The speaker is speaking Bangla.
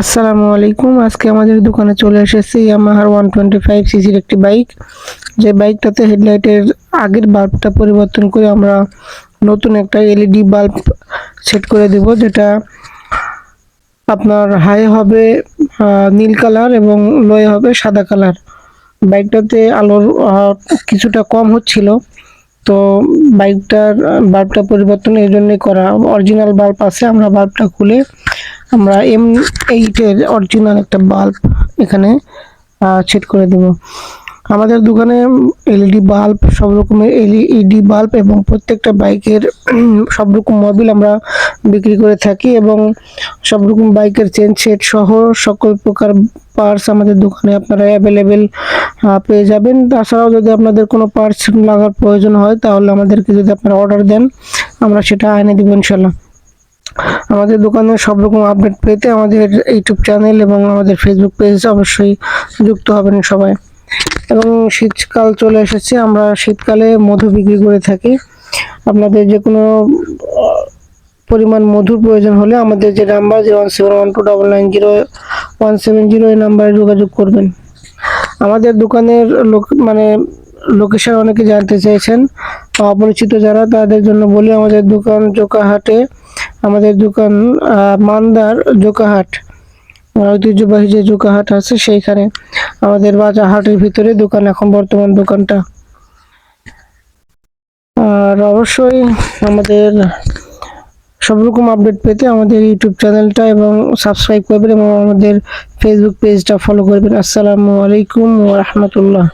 আসসালামু আলাইকুম। আজকে আমাদের দোকানে চলে এসেছে ইয়ামাহার ওয়ান টোয়েন্টি ফাইভ সিসির একটি বাইক যে বাইকটাতে হেডলাইটের আগের বাল্বটা পরিবর্তন করে আমরা নতুন একটা এলইডি বাল্ব সেট করে দেব, যেটা আপনার হাই হবে নীল কালার এবং লোয়ে হবে সাদা কালার বাইকটাতে আলোর কিছুটা কম হচ্ছিল, তো বাইকটার বাল্বটা পরিবর্তন এই জন্যই করা। অরিজিনাল বাল্ব আছে, আমরা বাল্বটা খুলে আমরা এম এইটের অরিজিনাল একটা বাল্ব এখানে সেট করে দেব। আমাদের দোকানে এলইডি বাল্ব সব রকমের এলইডি বাল্ব এবং প্রত্যেকটা বাইকের সব রকম মোবিল আমরা বিক্রি করে থাকি এবং সব রকম বাইকের চেন সেট সহ সকল প্রকার পার্টস আমাদের দোকানে আপনারা অ্যাভেলেবেল পেয়ে যাবেন। তাছাড়াও যদি আপনাদের কোনো পার্টস লাগার প্রয়োজন হয়, তাহলে আমাদেরকে যদি আপনারা অর্ডার দেন, আমরা সেটা এনে দেবো ইনশাল্লাহ। আমাদের দোকানে সব রকম আপডেট পেতে আমাদের ইউটিউব চ্যানেল এবং আমাদের ফেসবুক পেজ অবশ্যই যুক্ত হবেন সবাই। এবং শীতকাল চলে এসেছে, আমরা শীতকালে মধু বিক্রি করে থাকি। আপনাদের যে কোনো পরিমাণ মধুর প্রয়োজন হলে আমাদের যে number zero one seven one two double nine zero one seven zero এই নাম্বারে যোগাযোগ করবেন। আমাদের দোকানের লোক মানে লোকেশন অনেকে জানতে চেয়েছেন অপরিচিত যারা, তাদের জন্য বলি আমাদের দোকান জোকাহাটে আমাদের দোকান মান্দার জোকাহাট। ঐতিহ্যবাহী যে জোকাহাট আছে সেইখানে আমাদের বাজার হাটের ভিতরে দোকান, এখন বর্তমান দোকানটা। আর অবশ্যই আমাদের সব রকম আপডেট পেতে আমাদের ইউটিউব চ্যানেলটা এবং সাবস্ক্রাইব করবেন এবং আমাদের ফেসবুক পেজটা ফলো করবেন। আসসালামু আলাইকুম রাহমাতুল্লাহ।